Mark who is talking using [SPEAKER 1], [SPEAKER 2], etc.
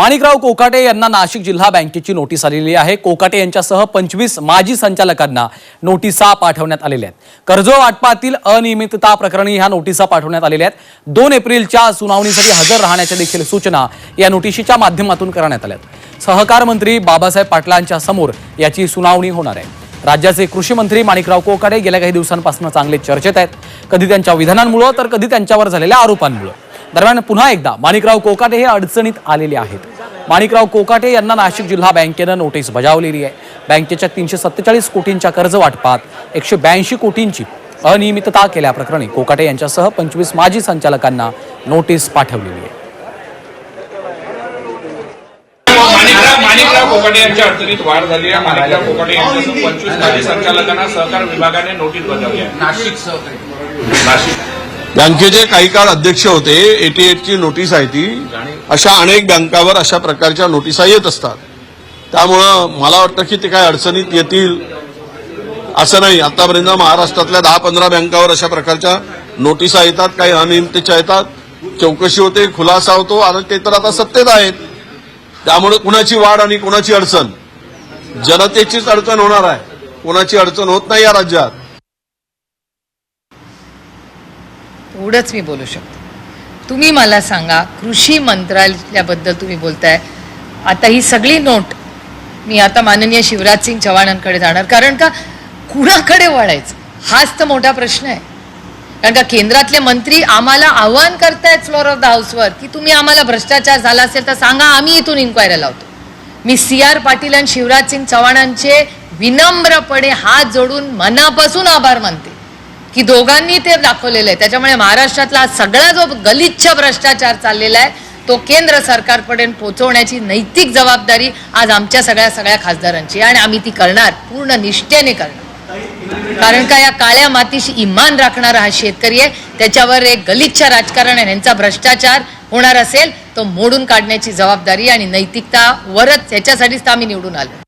[SPEAKER 1] माणिकराव कोकाटे यांना नाशिक जिल्हा बँकेची नोटीस आलेली आहे. कोकाटे यांच्यासह पंचवीस माजी संचालकांना नोटिसा पाठवण्यात आलेल्या आहेत. कर्ज वाटपातील अनियमितता प्रकरणी ह्या नोटिसा पाठवण्यात आलेल्या आहेत. दोन एप्रिलच्या सुनावणीसाठी हजर राहण्याच्या देखील सूचना या नोटिशीच्या माध्यमातून करण्यात आल्या आहेत. सहकार मंत्री बाबासाहेब पाटलांच्या समोर याची सुनावणी होणार आहे. राज्याचे कृषी मंत्री माणिकराव कोकाटे गेल्या काही दिवसांपासून चांगले चर्चेत आहेत. कधी त्यांच्या विधानांमुळं तर कधी त्यांच्यावर झालेल्या आरोपांमुळं. दरम्यान पुन्हा एकदा माणिकराव कोकाटे हे अडचणीत आलेले आहेत. माणिकराव कोकाटे यांना नाशिक जिल्हा बँकेनं नोटीस बजावलेली आहे. बँकेच्या तीनशे सत्तेचाळीस कोटींच्या कर्ज वाटपात एकशे ब्याऐंशी कोटींची अनियमितता केल्याप्रकरणी कोकाटे यांच्यासह पंचवीस माजी संचालकांना नोटीस पाठवलेली आहे.
[SPEAKER 2] कोकाटे यांच्या अडचणीत वाढ झाली आहे. माणिकराव कोकाटे यांच्यासह पंचवीस माजी संचालकांना सहकार विभागाने नोटीस बजावली आहे.
[SPEAKER 3] नाशिक सहकारी.
[SPEAKER 2] नाशिक.
[SPEAKER 4] बँकेचे काही काळ अध्यक्ष होते एटी एटची नोटीस आहे ती. अशा अनेक बँकावर अशा प्रकारच्या नोटिसा येत असतात. त्यामुळं मला वाटतं की ते काय अडचणीत येतील असं नाही. आतापर्यंत महाराष्ट्रातल्या दहा पंधरा बँकावर अशा प्रकारच्या नोटिसा येतात काही अनियमिततेच्या येतात. चौकशी होते खुलासा होतो आणि ते तर आता सत्तेत आहेत. त्यामुळे कुणाची वाढ आणि कुणाची अडचण? जनतेचीच अडचण होणार आहे. कुणाची अडचण होत नाही या राज्यात.
[SPEAKER 5] एवढंच मी बोलू शकतो. तुम्ही मला सांगा कृषी मंत्रालयाबद्दल तुम्ही बोलताय. आता ही सगळी नोट मी आता माननीय शिवराज सिंग चव्हाणांकडे जाणार. कारण का? कुणाकडे वळायचं? हाच तर मोठा प्रश्न आहे. कारण का केंद्रातले मंत्री आम्हाला आव्हान करतायत फ्लोर ऑफ द हाऊसवर की तुम्ही आम्हाला भ्रष्टाचार झाला असेल तर सांगा आम्ही इथून इन्क्वायरी लावतो. मी सी आर पाटील आणि शिवराज सिंग चव्हाणांचे विनम्रपणे हात जोडून मनापासून आभार मानते. की दोघांनी ते दाखवलेलं आहे. त्याच्यामुळे महाराष्ट्रातला सगळा जो गलिच्छ भ्रष्टाचार चाललेला आहे तो केंद्र सरकारपर्यंत पोहोचवण्याची नैतिक जबाबदारी आज आमच्या सगळ्या सगळ्या खासदारांची आणि आम्ही ती करणार पूर्ण निष्ठेने करणार. कारण का या काळ्या मातीशी इमान राखणारा हा शेतकरी आहे. त्याच्यावर एक गलिच्छ राजकारण आहे. यांचा भ्रष्टाचार होणार असेल तो मोडून काढण्याची जबाबदारी आणि नैतिकता वरच याच्यासाठीच तर आम्ही निवडून आलो.